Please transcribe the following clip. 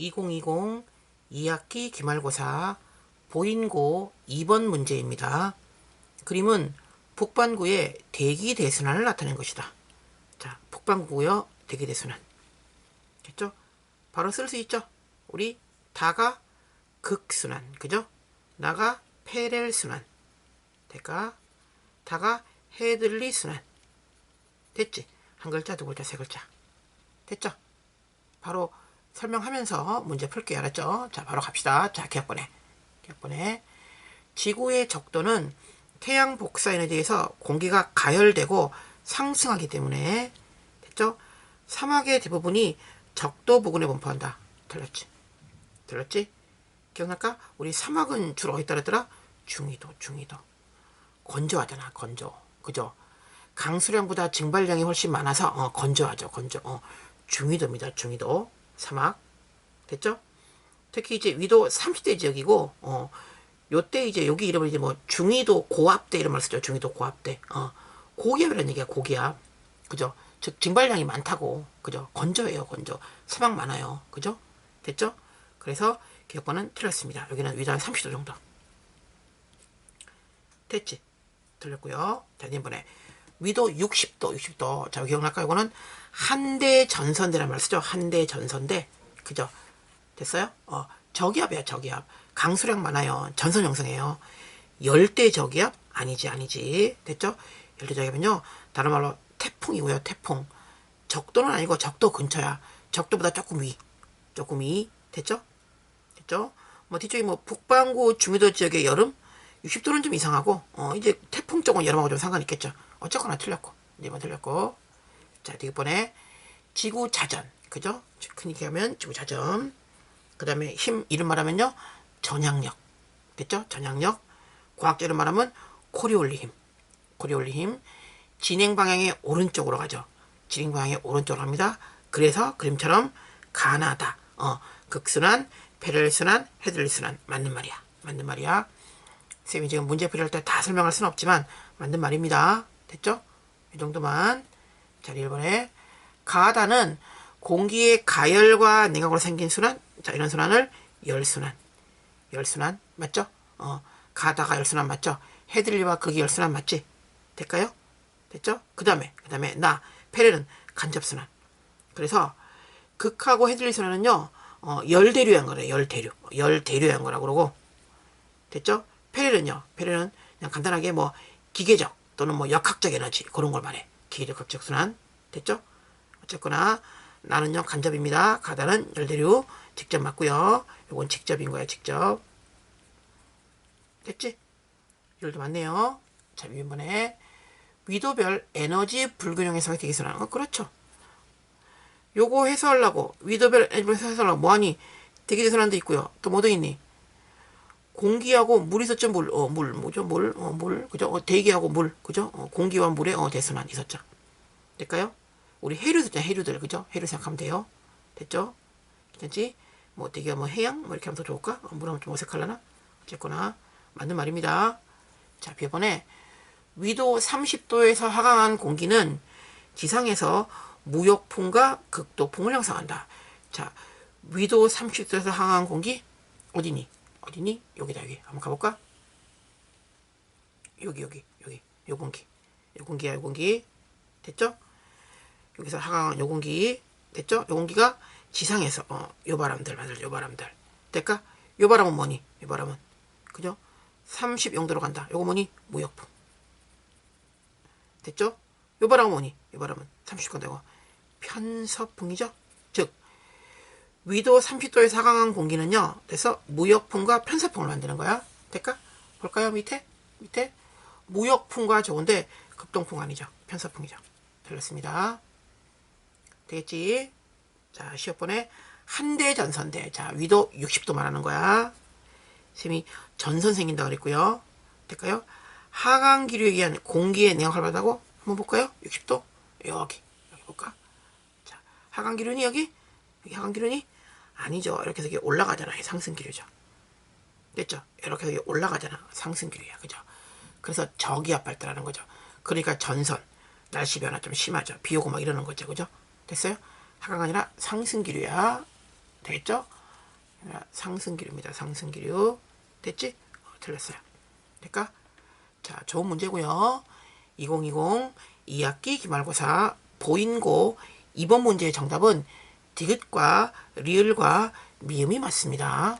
2020 2학기 기말고사 보인고 2번 문제입니다. 그림은 북반구의 대기 대순환을 나타낸 것이다. 자, 북반구요 대기 대순환. 됐죠? 바로 쓸 수 있죠? 우리 다가 극순환, 그죠? 나가 페렐 순환. 될까? 다가 헤들리 순환. 됐지? 한 글자, 두 글자, 세 글자. 됐죠? 바로 설명하면서 문제 풀게요. 알았죠? 자, 바로 갑시다. 자, 기억번에. 기억번에. 지구의 적도는 태양 복사 에너지에서 공기가 가열되고 상승하기 때문에 됐죠? 사막의 대부분이 적도 부근에 분포한다. 들렸지? 들렸지? 기억날까? 우리 사막은 주로 어디 따르더라? 중위도, 중위도. 건조하잖아, 건조. 그죠? 강수량보다 증발량이 훨씬 많아서 어, 건조하죠, 건조. 어, 중위도입니다, 중위도. 사막. 됐죠? 특히 이제 위도 30대 지역이고, 어, 요때 이제 여기 이름을 이제 뭐 중위도 고압대 이름을 쓰죠. 중위도 고압대. 어, 고기압이라는 얘기야, 고기압. 그죠? 즉, 증발량이 많다고. 그죠? 건조해요, 건조. 사막 많아요. 그죠? 됐죠? 그래서 기억번은 틀렸습니다. 여기는 위도 한 30도 정도. 됐지? 틀렸고요. 자, 이번에 위도 60도, 60도. 자, 기억날까요? 이거는 한대 전선대란 말 쓰죠. 한대 전선대. 그죠? 됐어요? 어, 저기압이야, 저기압. 강수량 많아요. 전선 형성해요. 열대 저기압? 아니지, 아니지. 됐죠? 열대 저기압은요, 다른 말로 태풍이고요, 태풍. 적도는 아니고 적도 근처야. 적도보다 조금 위. 조금 위. 됐죠? 됐죠? 뭐 뒤쪽에 뭐 북반구 중위도 지역의 여름 60도는 좀 이상하고 어 이제 태풍 쪽은 여름하고 좀 상관 있겠죠. 어쨌거나 틀렸고 이제만 틀렸고 자 이번에 지구 자전 그죠? 크니까 하면 지구 자전 그 다음에 힘 이름 말하면요 전향력 됐죠? 전향력 과학적으로 말하면 코리올리 힘 코리올리 힘 진행 방향의 오른쪽으로 가죠. 진행 방향의 오른쪽으로 갑니다. 그래서 그림처럼 가나다 어 극순환 페렐순환, 헤들리순환 맞는 말이야. 맞는 말이야. 쌤이 지금 문제 풀이할 때 다 설명할 수는 없지만 맞는 말입니다. 됐죠? 이 정도만. 자, 1번에 가다는 공기의 가열과 냉각으로 생긴 순환. 자, 이런 순환을 열순환. 열순환 맞죠? 어, 가다가 열순환 맞죠? 헤들리와 극이 열순환 맞지? 될까요? 됐죠? 그 다음에, 그 다음에 나, 페렐은 간접순환. 그래서 극하고 헤들리 순환은요, 어, 열대류한 거래, 열대류. 열대류한 거라고 그러고. 됐죠? 페렐은요, 페렐은 그냥 간단하게 뭐, 기계적 또는 뭐 역학적 에너지, 그런 걸 말해. 기계적 극적 순환. 됐죠? 어쨌거나, 나는요, 간접입니다. 가다는 열대류. 직접 맞고요 요건 직접인 거야, 직접. 됐지? 이율도 맞네요. 자, 이번에 위도별 에너지 불균형 해석이 되기 순환. 어, 그렇죠. 요거 해소하려고 위도별 에너지 해소하려고 뭐하니 대기대선환도 있고요. 또 뭐도 있니? 공기하고 물 있었죠 물, 어, 물 뭐죠 물, 어, 물 그죠? 어, 대기하고 물 그죠? 어, 공기와 물의 어, 대순환 있었죠. 될까요? 우리 해류 있잖아 해류들 그죠? 해류 생각하면 돼요. 됐죠? 괜찮지? 뭐 대기가 뭐 해양 뭐 이렇게 하면 더 좋을까? 어, 물하면 좀 어색할라나? 어쨌거나 맞는 말입니다. 자, 비번에 위도 30도에서 하강한 공기는 지상에서 무역풍과 극도풍을 형성한다. 자, 위도 30도에서 항한 공기 어디니? 어디니? 여기다 여기. 한번 가볼까? 여기 여기 여기 요 공기. 요 공기야 요 공기. 됐죠? 여기서 항한 요 공기. 됐죠? 요 공기가 지상에서 어, 요 바람들 맞아 요 바람들. 될까? 요 바람은 뭐니? 요 바람은 그죠? 30영도로 간다. 요거 뭐니? 무역풍. 됐죠? 요 바람은 뭐니? 요 바람은 30도 되고 편서풍이죠. 즉 위도 30도에 사강한 공기는요. 그래서 무역풍과 편서풍을 만드는 거야. 될까? 볼까요? 밑에? 밑에? 무역풍과 좋은데 급동풍 아니죠. 편서풍이죠. 틀렸습니다. 되겠지? 자, 시험 번에 한대 전선대. 자, 위도 60도 말하는 거야. 쌤이 전선 생긴다 그랬고요. 될까요? 하강 기류에 의한 공기의 냉각을 받다고 한번 볼까요? 60도. 여기. 여기 볼까? 자, 하강 기류니 여기? 여기 하강 기류니? 아니죠. 이렇게 해서 올라가잖아. 요 상승기류죠. 됐죠? 이렇게 해서 올라가잖아. 상승기류야. 그죠? 그래서 저기압 발달하는 거죠. 그러니까 전선, 날씨 변화 좀 심하죠. 비 오고 막 이러는 거죠. 그죠? 됐어요? 하강 아니라 상승기류야. 되겠죠? 상승기류입니다. 상승기류. 됐지? 어, 틀렸어요. 그니까 자, 좋은 문제고요. 2020 2학기 기말고사 보인고 이번 문제의 정답은 디귿과 리을과 미음이 맞습니다.